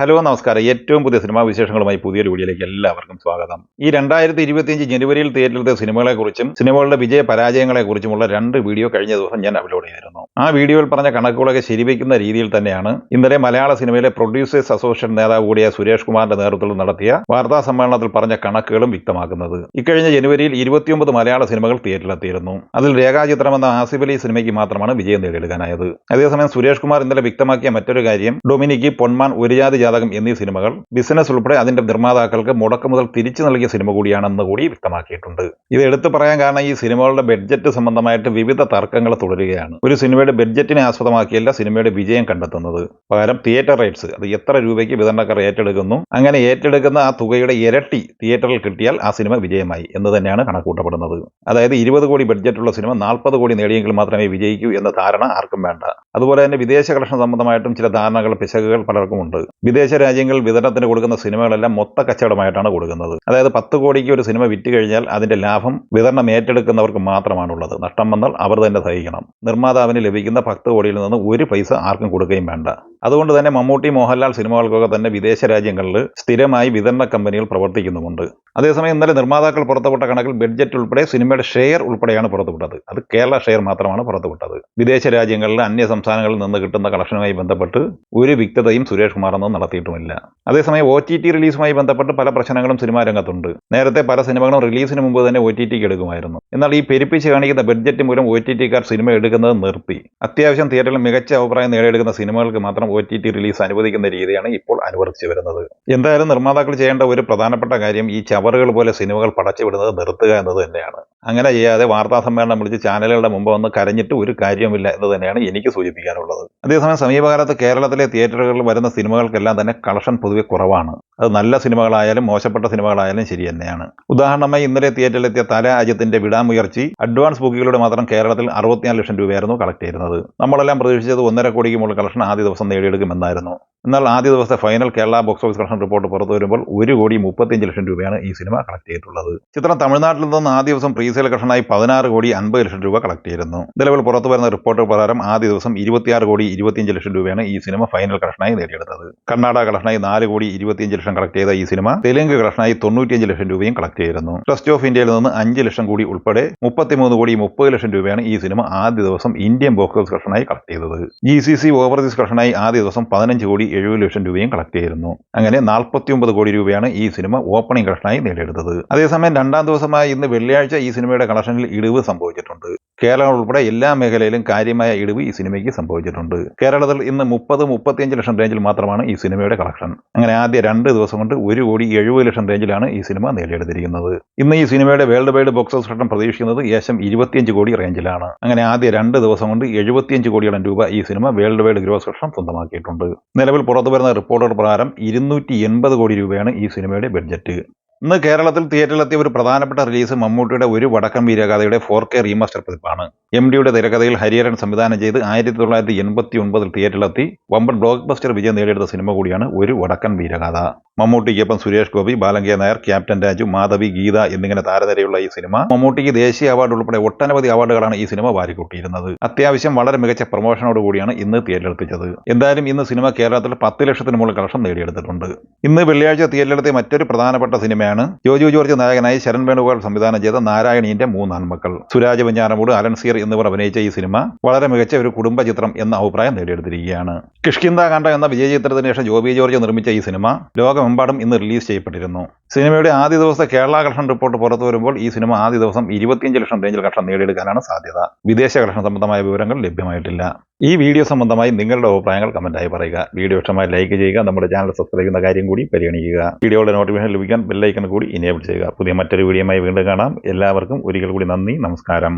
Hello നമസ്കാരം. ഏറ്റവും പുതിയ സിനിമാ വിശേഷങ്ങളുമായി പുതിയൊരു വീഡിയോയിലേക്ക് എല്ലാവർക്കും സ്വാഗതം. ഈ രണ്ടായിരത്തി ഇരുപത്തിയഞ്ച് ജനുവരിയിൽ തിയേറ്ററിലത്തെ സിനിമകളെക്കുറിച്ചും സിനിമകളുടെ വിജയ പരാജയങ്ങളെക്കുറിച്ചുമുള്ള രണ്ട് വീഡിയോ കഴിഞ്ഞ ദിവസം ഞാൻ അപ്ലോഡ് ചെയ്തിരുന്നു. ആ വീഡിയോയിൽ പറഞ്ഞ കണക്കുകളൊക്കെ ശരിവയ്ക്കുന്ന രീതിയിൽ തന്നെയാണ് ഇന്നലെ മലയാള സിനിമയിലെ പ്രൊഡ്യൂസേഴ്സ് അസോസിയേഷൻ നേതാവ് കൂടിയ സുരേഷ് കുമാറിന്റെ നേതൃത്വത്തിൽ നടത്തിയ വാർത്താ സമ്മേളനത്തിൽ പറഞ്ഞ കണക്കുകളും വ്യക്തമാക്കുന്നത്. ഇക്കഴിഞ്ഞ ജനുവരിയിൽ ഇരുപത്തിയൊമ്പത് മലയാള സിനിമകൾ തിയേറ്ററിലെത്തിയിരുന്നു. അതിൽ രേഖാചിത്രം എന്ന ആസിഫ് അലി സിനിമയ്ക്ക് മാത്രമാണ് വിജയം നേടിയെടുക്കാനായത്. അതേസമയം സുരേഷ് കുമാർ ഇന്നലെ വ്യക്തമാക്കിയ മറ്റൊരു കാര്യം ഡൊമിനിക്ക് പൊന്മാൻ ഒരു ജാതി ജാതകം എന്നീ സിനിമകൾ ബിസിനസ് ഉൾപ്പെടെ അതിന്റെ നിർമ്മാതാക്കൾക്ക് മുടക്ക് മുതൽ തിരിച്ചു നൽകിയ സിനിമ കൂടിയാണെന്ന് കൂടി വ്യക്തമാക്കിയിട്ടുണ്ട്. ഇത് എടുത്തു പറയാൻ കാരണം ഈ സിനിമകളുടെ ബഡ്ജറ്റ് സംബന്ധമായിട്ട് വിവിധ തർക്കങ്ങൾ തുടരുകയാണ്. ഒരു സിനിമയുടെ ബഡ്ജറ്റിനെ ആസ്പദമാക്കിയല്ല സിനിമയുടെ വിജയം കണ്ടെത്തുന്നത്. പകരം തിയേറ്റർ റേറ്റ്സ് അത് എത്ര രൂപയ്ക്ക് വിതരണക്കാർ ഏറ്റെടുക്കുന്നു അങ്ങനെ ഏറ്റെടുക്കുന്ന ആ തുകയുടെ ഇരട്ടി തിയേറ്ററിൽ കിട്ടിയാൽ ആ സിനിമ വിജയമായി എന്ന് തന്നെയാണ് കണക്കൂട്ടപ്പെടുന്നത്. അതായത് ഇരുപത് കോടി ബഡ്ജറ്റുള്ള സിനിമ നാൽപ്പത് കോടി നേടിയെങ്കിൽ മാത്രമേ വിജയിക്കൂ എന്ന ധാരണ ആർക്കും വേണ്ട. അതുപോലെ തന്നെ വിദേശ കളക്ഷൻ സംബന്ധമായിട്ടും ചില ധാരണകൾ പിശകുകൾ പലർക്കും ഉണ്ട് വിദേശ രാജ്യങ്ങൾ വിതരണത്തിന് കൊടുക്കുന്ന സിനിമകളെല്ലാം മൊത്ത കച്ചവടമായിട്ടാണ് കൊടുക്കുന്നത്. അതായത് പത്ത് കോടിക്ക് ഒരു സിനിമ വിറ്റ് കഴിഞ്ഞാൽ അതിന്റെ ലാഭം വിതരണം ഏറ്റെടുക്കുന്നവർക്ക് മാത്രമാണുള്ളത്. നഷ്ടം വന്നാൽ അവർ തന്നെ സഹിക്കണം. നിർമ്മാതാവിന് ലഭിക്കുന്ന പത്ത് കോടിയിൽ നിന്ന് ഒരു പൈസ ആർക്കും കൊടുക്കുകയും വേണ്ട. അതുകൊണ്ട് തന്നെ മമ്മൂട്ടി മോഹൻലാൽ സിനിമകൾക്കൊക്കെ തന്നെ വിദേശ രാജ്യങ്ങളിൽ സ്ഥിരമായി വിതരണ കമ്പനികൾ പ്രവർത്തിക്കുന്നുമുണ്ട്. അതേസമയം ഇന്നലെ നിർമ്മാതാക്കൾ പുറത്തുവിട്ട കണക്കിൽ ബഡ്ജറ്റ് ഉൾപ്പെടെ സിനിമയുടെ ഷെയർ ഉൾപ്പെടെയാണ് പുറത്തുവിട്ടത്. അത് കേരള ഷെയർ മാത്രമാണ് പുറത്തുവിട്ടത്. വിദേശ രാജ്യങ്ങളിൽ അന്യ സംസ്ഥാനങ്ങളിൽ നിന്ന് കിട്ടുന്ന കളക്ഷനുമായി ബന്ധപ്പെട്ട് ഒരു വ്യക്തതയും സുരേഷ് കുമാർ ഒന്നും നടത്തിയിട്ടുമില്ല. അതേസമയം ഒ ടി ടി റിലീസുമായി ബന്ധപ്പെട്ട് പല പ്രശ്നങ്ങളും സിനിമാ രംഗത്തുണ്ട്. നേരത്തെ പല സിനിമകളും റിലീസിന് മുമ്പ് തന്നെ ഒ ടി ടിക്ക് എടുക്കുമായിരുന്നു. എന്നാൽ ഈ പെരുപ്പിച്ച് കാണിക്കുന്ന ബഡ്ജറ്റ് മൂലം ഒ ടി ടിക്കാർ സിനിമ എടുക്കുന്നത് നിർത്തി. അത്യാവശ്യം തിയേറ്ററിൽ മികച്ച അഭിപ്രായം നേടിയെടുക്കുന്ന സിനിമകൾക്ക് മാത്രം ഒ ടി ടി റിലീസ് അനുവദിക്കുന്ന രീതിയാണ് ഇപ്പോൾ അനുവർത്തിച്ചു വരുന്നത്. എന്തായാലും നിർമ്മാതാക്കൾ ചെയ്യേണ്ട ഒരു പ്രധാനപ്പെട്ട കാര്യം ഈ ചവറുകൾ പോലെ സിനിമകൾ പടച്ചു വിടുന്നത് നിർത്തുക എന്നത് തന്നെയാണ്. അങ്ങനെ ചെയ്യാതെ വാർത്താ സമ്മേളനം വിളിച്ച് ചാനലുകളുടെ മുമ്പ് വന്ന് കരഞ്ഞിട്ട് ഒരു കാര്യവുമില്ല എന്ന് തന്നെയാണ് എനിക്ക് സൂചിപ്പിക്കാനുള്ളത്. അതേസമയം സമീപകാലത്ത് കേരളത്തിലെ തിയേറ്ററുകളിൽ വരുന്ന സിനിമകൾക്കെല്ലാം തന്നെ കളക്ഷൻ പൊതുവെ കുറവാണ്. അത് നല്ല സിനിമകളായാലും മോശപ്പെട്ട സിനിമകളായാലും ശരി തന്നെയാണ്. ഉദാഹരണമായി ഇന്നലെ തിയേറ്ററിലെത്തിയ തല അജിത്തിന്റെ വിടാമുയർച്ചി അഡ്വാൻസ് ബുക്കിലൂടെ മാത്രം കേരളത്തിൽ അറുപത്തിനാല് ലക്ഷം രൂപയായിരുന്നു കളക്ട് ചെയ്യുന്നത് നമ്മളെല്ലാം പ്രതീക്ഷിച്ചത് ഒന്നര കോടിക്ക് മുകളിൽ കളക്ഷൻ ആദ്യ ദിവസം നേടിയെടുക്കുമെന്നായിരുന്നു. എന്നാൽ ആദ്യ ദിവസത്തെ final Kerala box office collection report പുറത്തു വരുമ്പോൾ ഒരു കോടി മുപ്പത്തിയഞ്ച് ലക്ഷം രൂപയാണ് ഈ സിനിമ കളക്ട് ചെയ്തിട്ടുള്ളത്. ചിത്രം തമിഴ്നാട്ടിൽ നിന്ന് ആദ്യ ദിവസം പ്രീസെയിൽ കളക്ഷനായി പതിനാറ് കോടി അൻപത് ലക്ഷം രൂപ കളക്ട് ചെയ്തിരുന്നു. നിലവിൽ പുറത്തു വരുന്ന റിപ്പോർട്ട് പ്രകാരം ആദ്യ ദിവസം ഇരുപത്തിയാറ് കോടി ഇരുപത്തിയഞ്ച് ലക്ഷം രൂപയാണ് ഈ സിനിമ ഫൈനൽ കളക്ഷനായി നേടിയെടുത്തത്. കർണാടക കളക്ഷനായി നാല് കോടി ഇരുപത്തിയഞ്ച് ലക്ഷം കളക്ട് ചെയ്ത ഈ സിനിമ തെലുങ്ക് കളക്ഷനായി തൊണ്ണൂറ്റിയഞ്ച് ലക്ഷം രൂപയും കളക്ട് ചെയ്തിരുന്നു. ട്രസ്റ്റ് ഓഫ് ഇന്ത്യയിൽ നിന്ന് അഞ്ച് ലക്ഷം കോടി ഉൾപ്പെടെ മുപ്പത്തിമൂന്ന് കോടി മുപ്പത് ലക്ഷം രൂപയാണ് ഈ സിനിമ ആദ്യ ദിവസം ഇന്ത്യൻ ബോക്സ് ഓഫീസ് കളക്ഷനായി കളക്ട് ചെയ്തത്. ജി സി സി ഓവർസീസ് കളക്ഷനായി ആദ്യ ദിവസം പതിനഞ്ച് കോടി എഴുപത് ലക്ഷം രൂപയും കളക്ട് ചെയ്തിരുന്നു. അങ്ങനെ നാൽപ്പത്തിയൊമ്പത് കോടി രൂപയാണ് ഈ സിനിമ ഓപ്പണിംഗ് കളക്ഷനായി നേടിയെടുത്തത്. അതേസമയം രണ്ടാം ദിവസമായ ഇന്ന് വെള്ളിയാഴ്ച ഈ സിനിമയുടെ കളക്ഷനിൽ ഇടിവ് സംഭവിച്ചിട്ടുണ്ട്. കേരളം ഉൾപ്പെടെ എല്ലാ മേഖലയിലും കാര്യമായ ഇടിവ് ഈ സിനിമയ്ക്ക് സംഭവിച്ചിട്ടുണ്ട്. കേരളത്തിൽ ഇന്ന് മുപ്പത് മുപ്പത്തിയഞ്ച് ലക്ഷം റേഞ്ചിൽ മാത്രമാണ് ഈ സിനിമയുടെ കളക്ഷൻ. അങ്ങനെ ആദ്യ രണ്ട് ദിവസം കൊണ്ട് ഒരു കോടി എഴുപത് ലക്ഷം റേഞ്ചിലാണ് ഈ സിനിമ നേടിയെടുത്തിരിക്കുന്നത്. ഇന്ന് ഈ സിനിമയുടെ വേൾഡ് വൈഡ് ബോക്സ് ഓഫീസ് ഘട്ടം പ്രതീക്ഷിക്കുന്നത് ഏശം ഇരുപത്തിയഞ്ച് കോടി റേഞ്ചിലാണ് അങ്ങനെ ആദ്യ രണ്ട് ദിവസം കൊണ്ട് എഴുപത്തിയഞ്ച് കോടിയോളം രൂപ ഈ സിനിമ വേൾഡ് വൈഡ് ഗ്രോസ് ഘട്ടം സ്വന്തമാക്കിയിട്ടുണ്ട്. നിലവിൽ പുറത്തു വരുന്ന റിപ്പോർട്ടുകൾ പ്രകാരം ഇരുന്നൂറ്റി കോടി രൂപയാണ് ഈ സിനിമയുടെ ബഡ്ജറ്റ്. ഇന്ന് കേരളത്തിൽ തിയേറ്ററിലെത്തിയ ഒരു പ്രധാനപ്പെട്ട റിലീസ് മമ്മൂട്ടിയുടെ ഒരു വടക്കൻ വീരകഥയുടെ ഫോർ കെ റീമാസ്റ്റർ പതിപ്പാണ്. എം ഡിയുടെ തിരക്കഥയിൽ ഹരിഹരൻ സംവിധാനം ചെയ്ത് ആയിരത്തി തൊള്ളായിരത്തി എൺപത്തി ഒൻപതിൽ തിയേറ്ററിലെത്തി വമ്പൻ ബ്ലോക്ക് ബസ്റ്റർ വിജയം നേടിയെടുത്ത സിനിമ കൂടിയാണ് ഒരു വടക്കൻ വീരകഥ മമ്മൂട്ടിക്കൊപ്പം സുരേഷ് ഗോപി ബാലങ്കേ നായർ ക്യാപ്റ്റൻ രാജു മാധവി ഗീത എന്നിങ്ങനെ താരനിരയുള്ള ഈ സിനിമ. മമ്മൂട്ടിക്ക് ദേശീയ അവാർഡ് ഉൾപ്പെടെ ഒട്ടനവധി അവാർഡുകളാണ് ഈ സിനിമ വാരിക്കൂട്ടിയിരുന്നത്. അത്യാവശ്യം വളരെ മികച്ച പ്രൊമോഷനോട് കൂടിയാണ് ഇന്ന് തിയേറ്ററിലെത്തിച്ചത് എന്തായാലും ഇന്ന് സിനിമ കേരളത്തിൽ പത്ത് ലക്ഷത്തിന് മുകളിൽ കളക്ഷൻ നേടിയെടുത്തിട്ടുണ്ട്. ഇന്ന് വെള്ളിയാഴ്ച തിയേറ്ററിലെത്തിയ മറ്റൊരു പ്രധാനപ്പെട്ട സിനിമയാണ് ജോജു ജോർജ് നായകനായി ശരൺ വേണുഗോപാൽ സംവിധാനം ചെയ്ത നാരായണീന്റെ മൂന്നാൺമക്കൾ സുരാജ് വെഞ്ഞാറമൂട് അലൻസീർ എന്നിവർ അഭിനയിച്ച ഈ സിനിമ വളരെ മികച്ച ഒരു കുടുംബ ചിത്രം എന്ന അഭിപ്രായം നേടിയെടുത്തിരിക്കുകയാണ്. കിഷ്കിന്ദ കണ്ട എന്ന വിജയ ചിത്രത്തിന് ശേഷം ജോബി ജോർജ് നിർമ്മിച്ച ഈ സിനിമ ലോകമെമ്പാടും ഇന്ന് റിലീസ് ചെയ്യപ്പെട്ടിരുന്നു. സിനിമയുടെ ആദ്യ ദിവസത്തെ കേരള കളക്ഷൻ റിപ്പോർട്ട് പുറത്തു വരുമ്പോൾ ഈ സിനിമ ആദ്യ ദിവസം ഇരുപത്തിയഞ്ച് ലക്ഷം റേഞ്ചിൽ കളക്ഷൻ നേടിയെടുക്കാനാണ് സാധ്യത. വിദേശ കളക്ഷൻ സംബന്ധമായ വിവരങ്ങൾ ലഭ്യമായിട്ടില്ല. ഈ വീഡിയോ സംബന്ധമായി നിങ്ങളുടെ അഭിപ്രായങ്ങൾ കമന്റായി പറയുക. വീഡിയോ ഇഷ്ടമായി ലൈക്ക് ചെയ്യുക. നമ്മുടെ ചാനൽ സബ്സ്ക്രൈബ് ചെയ്യുന്ന കാര്യം കൂടി പരിഗണിക്കുക. വീഡിയോയുടെ നോട്ടിഫിക്കേഷൻ ലഭിക്കാൻ ബെല്ലൈക്കൺ കൂടി ഇനേബിൾ ചെയ്യുക. പുതിയ മറ്റൊരു വീഡിയോയുമായി വീണ്ടും കാണാം. എല്ലാവർക്കും ഒരിക്കൽ കൂടി നന്ദി. നമസ്കാരം.